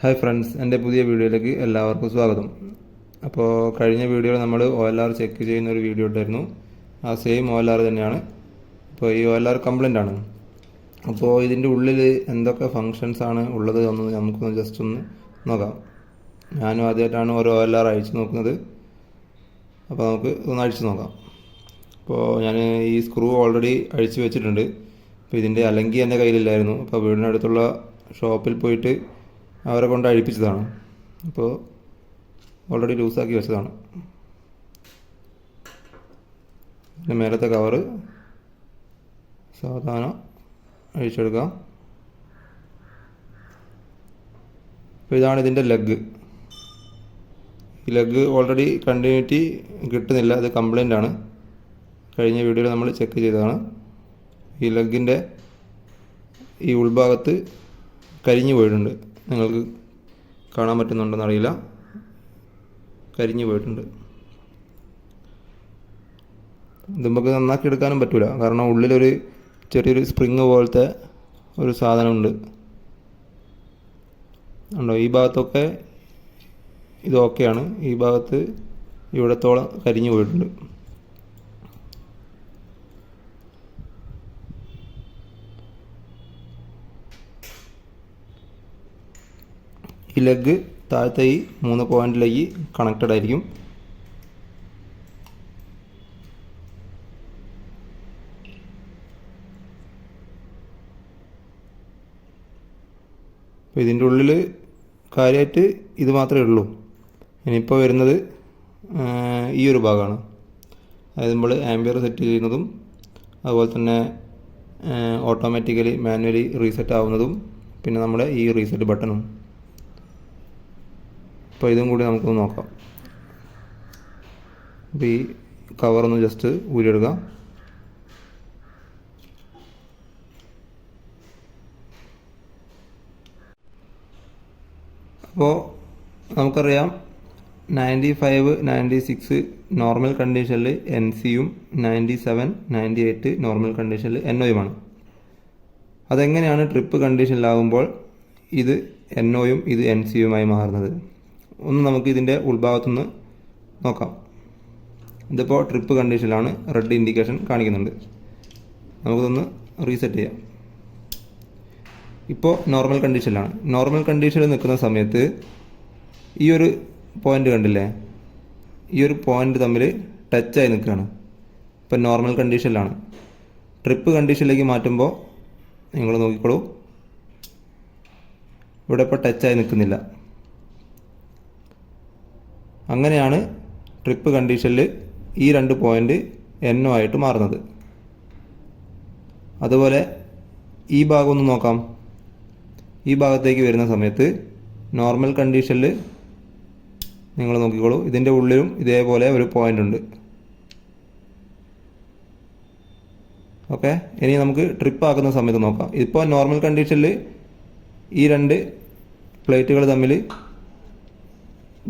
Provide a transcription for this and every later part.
Hi friends എന്റെ പുതിയ വീഡിയോയിലേക്ക് എല്ലാവർക്കും സ്വാഗതം. അപ്പോൾ കഴിഞ്ഞ വീഡിയോയിൽ നമ്മൾ ഒ എൽ ആർ ചെക്ക് ചെയ്യുന്ന ഒരു വീഡിയോ ഉണ്ടായിരുന്നു ആ സെയിം ഒ എൽ ആർ തന്നെയാണ്. അപ്പോൾ ഈ ഒ എൽ ആർ കംപ്ലൈന്റ് ആണ്. അപ്പോൾ ഇതിന്റെ ഉള്ളിൽ എന്തൊക്കെ ഫങ്ഷൻസ് ആണ് ഉള്ളത് എന്ന് നമുക്കൊന്ന് ജസ്റ്റ് ഒന്ന് നോക്കാം. ഞാനും ആദ്യമായിട്ടാണ് ഒരു ഒ എൽ ആർ അയച്ചു നോക്കുന്നത്. അപ്പോൾ നമുക്ക് ഒന്ന് അഴിച്ചു നോക്കാം. അപ്പോൾ ഞാൻ ഈ സ്ക്രൂ ഓൾറെഡി അഴിച്ചു വെച്ചിട്ടുണ്ട്. അപ്പോൾ ഇതിന്റെ അലങ്കി എന്റെ കയ്യിലില്ലായിരുന്നു. അപ്പോൾ വീടിനടുത്തുള്ള ഷോപ്പിൽ പോയിട്ട് അവരെ കൊണ്ട് അഴിപ്പിച്ചതാണ്. അപ്പോൾ ഓൾറെഡി ലൂസാക്കി വെച്ചതാണ്. പിന്നെ മേലത്തെ കവറ് സാധാരണ അഴിച്ചെടുക്കാം. അപ്പോൾ ഇതാണ് ഇതിന്റെ ലെഗ് ഈ ലെഗ് ഓൾറെഡി കണ്ടിന്യൂറ്റി കിട്ടുന്നില്ല. അത് കംപ്ലൈന്റ് ആണ്. കഴിഞ്ഞ വീഡിയോയിൽ നമ്മൾ ചെക്ക് ചെയ്തതാണ്. ഈ ലെഗിന്റെ ഈ ഉൾഭാഗത്ത് കരിഞ്ഞു പോയിട്ടുണ്ട്. നിങ്ങൾക്ക് കാണാൻ പറ്റുന്നുണ്ടോ അറിയില്ല. കരിഞ്ഞു പോയിട്ടുണ്ട്. ഇത് നന്നാക്കി എടുക്കാനും പറ്റില്ല കാരണം ഉള്ളിലൊരു ചെറിയൊരു സ്പ്രിങ് പോലത്തെ ഒരു സാധനമുണ്ട്. ഉണ്ടോ ഈ ഭാഗത്തൊക്കെ ഇത് ഓക്കെയാണ്. ഈ ഭാഗത്ത് ഇവിടത്തോളം കരിഞ്ഞു പോയിട്ടുണ്ട്. ഈ ലെഗ് താഴത്തെ ഈ മൂന്ന് പോയിന്റിലേക്ക് കണക്റ്റഡ് ആയിരിക്കും. അപ്പോൾ ഇതിന്റെ ഉള്ളിൽ കാര്യമായിട്ട് ഇത് മാത്രമേ ഉള്ളൂ. ഇനിയിപ്പോൾ വരുന്നത് ഈ ഒരു ഭാഗമാണ്. അതായത് നമ്മൾ ആംബിയർ സെറ്റ് ചെയ്യുന്നതും അതുപോലെ തന്നെ ഓട്ടോമാറ്റിക്കലി മാനുവലി റീസെറ്റ് ആവുന്നതും പിന്നെ നമ്മുടെ ഈ റീസെറ്റ് ബട്ടണും അപ്പോൾ ഇതും കൂടി നമുക്കൊന്ന് നോക്കാം. അപ്പോൾ ഈ കവറൊന്ന് ജസ്റ്റ് ഊരിയെടുക്കാം. അപ്പോൾ നമുക്കറിയാം ninety five ninety six normal കണ്ടീഷനിൽ എൻ സിയും ninety seven ninety eight normal കണ്ടീഷനിൽ എൻ ഒയുമാണ് അതെങ്ങനെയാണ് ട്രിപ്പ് കണ്ടീഷനിലാകുമ്പോൾ ഇത് എൻ ഒയും ഇത് എൻ സിയുമായി മാറുന്നത്? ഒന്ന് നമുക്ക് ഇതിന്റെ ഉൾഭാഗത്തുനിന്ന് നോക്കാം. ഇതിപ്പോൾ ട്രിപ്പ് കണ്ടീഷനിലാണ് റെഡ് ഇൻഡിക്കേഷൻ കാണിക്കുന്നുണ്ട്. നമുക്കിതൊന്ന് റീസെറ്റ് ചെയ്യാം. ഇപ്പോൾ നോർമൽ കണ്ടീഷനിലാണ് നോർമൽ കണ്ടീഷനിൽ നിൽക്കുന്ന സമയത്ത് ഈ ഒരു പോയിന്റ് കണ്ടില്ലേ? ഈ ഒരു പോയിന്റ് തമ്മിൽ ടച്ചായി നിൽക്കുകയാണ്. ഇപ്പം നോർമൽ കണ്ടീഷനിലാണ് ട്രിപ്പ് കണ്ടീഷനിലേക്ക് മാറ്റുമ്പോൾ നിങ്ങൾ നോക്കിക്കോളൂ. ഇവിടെ ഇപ്പോൾ ടച്ചായി നിൽക്കുന്നില്ല. അങ്ങനെയാണ് ട്രിപ്പ് കണ്ടീഷനിൽ ഈ രണ്ട് പോയിന്റ് എന്നോ ആയിട്ട് മാറുന്നത്. അതുപോലെ ഈ ഭാഗം ഒന്ന് നോക്കാം. ഈ ഭാഗത്തേക്ക് വരുന്ന സമയത്ത് നോർമൽ കണ്ടീഷനിൽ നിങ്ങൾ നോക്കിക്കോളൂ. ഇതിന്റെ ഉള്ളിലും ഇതേപോലെ ഒരു പോയിന്റ് ഉണ്ട്. ഓക്കെ ഇനി നമുക്ക് ട്രിപ്പ് ആക്കുന്ന സമയത്ത് നോക്കാം. ഇപ്പോൾ നോർമൽ കണ്ടീഷനിൽ ഈ രണ്ട് പ്ലേറ്റുകൾ തമ്മിൽ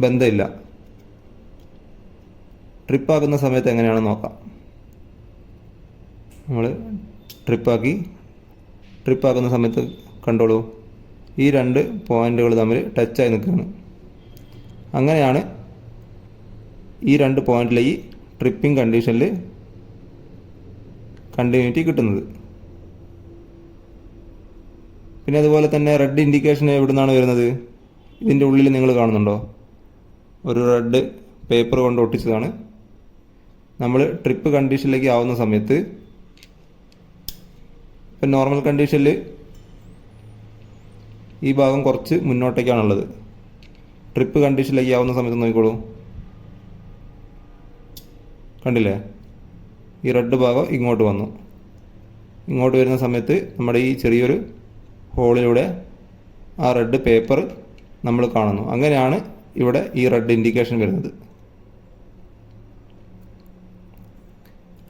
ബന്ധമില്ല. ട്രിപ്പ് ആക്കുന്ന സമയത്ത് എങ്ങനെയാണെന്ന് നോക്കാം. നമ്മൾ ട്രിപ്പാക്കി ട്രിപ്പ് ആക്കുന്ന സമയത്ത് കണ്ടോളൂ. ഈ രണ്ട് പോയിന്റുകൾ തമ്മിൽ ടച്ചായി നിൽക്കുകയാണ്. അങ്ങനെയാണ് ഈ രണ്ട് പോയിന്റിലെ ഈ ട്രിപ്പിംഗ് കണ്ടീഷനിൽ കണ്ടിന്യൂറ്റി കിട്ടുന്നത്. പിന്നെ അതുപോലെ തന്നെ റെഡ് ഇൻഡിക്കേഷൻ എവിടെ നിന്നാണ് വരുന്നത്? ഇതിന്റെ ഉള്ളിൽ നിങ്ങൾ കാണുന്നുണ്ടോ? ഒരു റെഡ് പേപ്പർ കൊണ്ട് ഒട്ടിച്ചതാണ്. നമ്മൾ ട്രിപ്പ് കണ്ടീഷനിലേക്ക് ആവുന്ന സമയത്ത് ഇപ്പം നോർമൽ കണ്ടീഷനിൽ ഈ ഭാഗം കുറച്ച് മുന്നോട്ടേക്കാണുള്ളത്. ട്രിപ്പ് കണ്ടീഷനിലേക്ക് ആവുന്ന സമയത്ത് നോക്കിക്കോളൂ. കണ്ടില്ലേ? ഈ റെഡ് ഭാഗം ഇങ്ങോട്ട് വന്നു. ഇങ്ങോട്ട് വരുന്ന സമയത്ത് നമ്മുടെ ഈ ചെറിയൊരു ഹോളിലൂടെ ആ റെഡ് പേപ്പർ നമ്മൾ കാണുന്നു. അങ്ങനെയാണ് ഇവിടെ ഈ റെഡ് ഇൻഡിക്കേഷൻ വരുന്നത്.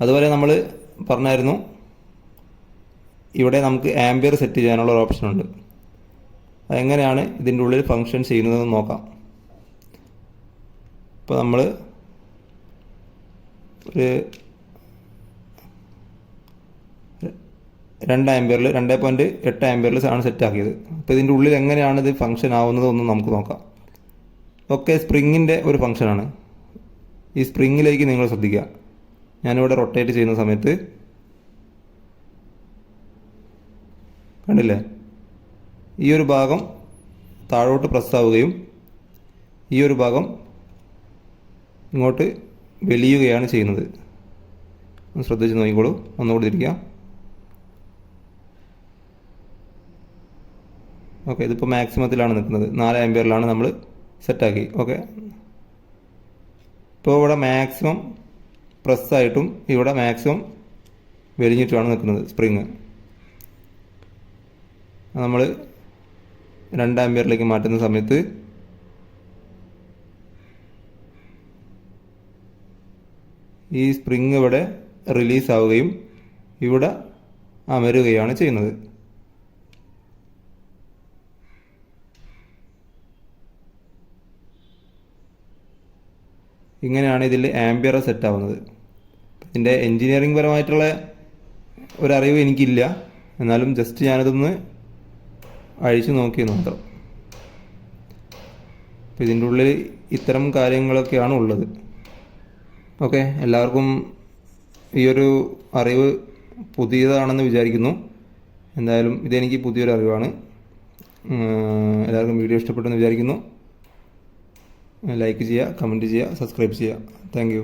അതുപോലെ നമ്മൾ പറഞ്ഞായിരുന്നു ഇവിടെ നമുക്ക് ആംബിയർ സെറ്റ് ചെയ്യാനുള്ള ഒരു ഓപ്ഷൻ ഉണ്ട്. എങ്ങനെയാണ് ഇതിന്റെ ഉള്ളിൽ ഫങ്ഷൻ ചെയ്യുന്നതെന്ന് നോക്കാം. ഇപ്പോൾ നമ്മൾ ഒരു രണ്ട് ആംബിയറിൽ രണ്ട് പോയിന്റ് എട്ട് ആംബിയറിൽ ആണ് സെറ്റാക്കിയത് അപ്പോൾ ഇതിന്റെ ഉള്ളിൽ എങ്ങനെയാണ് ഇത് ഫങ്ഷൻ ആവുന്നത് ഒന്ന് നമുക്ക് നോക്കാം. ഒക്കെ സ്പ്രിങ്ങിന്റെ ഒരു ഫങ്ഷനാണ് ഈ സ്പ്രിങ്ങിലേക്ക് നിങ്ങൾ ശ്രദ്ധിക്കുക. ഞാനിവിടെ റൊട്ടേറ്റ് ചെയ്യുന്ന സമയത്ത് കണ്ടില്ലേ? ഈ ഒരു ഭാഗം താഴോട്ട് പ്രസ് ആവുകയും ഈ ഒരു ഭാഗം ഇങ്ങോട്ട് വെളിയുകയാണ് ചെയ്യുന്നത്. ശ്രദ്ധിച്ച് നോക്കിക്കോളൂ. ഒന്നുകൂടി തിരിക്കുക ഓക്കെ ഇതിപ്പോൾ മാക്സിമത്തിലാണ് നിൽക്കുന്നത്. നാല് ആംബിയറിലാണ് നമ്മൾ സെറ്റാക്കി ഓക്കെ ഇപ്പോൾ ഇവിടെ മാക്സിമം പ്രസ്സായിട്ടും ഇവിടെ മാക്സിമം വലിഞ്ഞിട്ടുമാണ് നിൽക്കുന്നത് സ്പ്രിങ്. നമ്മൾ രണ്ട് ആംബിയറിലേക്ക് മാറ്റുന്ന സമയത്ത് ഈ സ്പ്രിങ് ഇവിടെ റിലീസ് ആവുകയും ഇവിടെ അമരുകയാണ് ചെയ്യുന്നത്. ഇങ്ങനെയാണ് ഇതിൽ ആംബിയർ സെറ്റ് ആവുന്നത് ഇതിന്റെ എൻജിനീയറിംഗ് പരമായിട്ടുള്ള ഒരറിവ് എനിക്കില്ല. എന്നാലും ജസ്റ്റ് ഞാനതൊന്ന് അഴിച്ചു നോക്കിയെന്ന് മാത്രം അപ്പോൾ ഇതിന്റെ ഉള്ളിൽ ഇത്തരം കാര്യങ്ങളൊക്കെയാണ് ഉള്ളത്. ഓക്കെ എല്ലാവർക്കും ഈ ഒരു അറിവ് പുതിയതാണെന്ന് വിചാരിക്കുന്നു. എന്തായാലും ഇതെനിക്ക് പുതിയൊരു അറിവാണ്. എല്ലാവർക്കും വീഡിയോ ഇഷ്ടപ്പെട്ടെന്ന് വിചാരിക്കുന്നു. ലൈക്ക് ചെയ്യുക കമന്റ് ചെയ്യുക സബ്സ്ക്രൈബ് ചെയ്യുക. താങ്ക്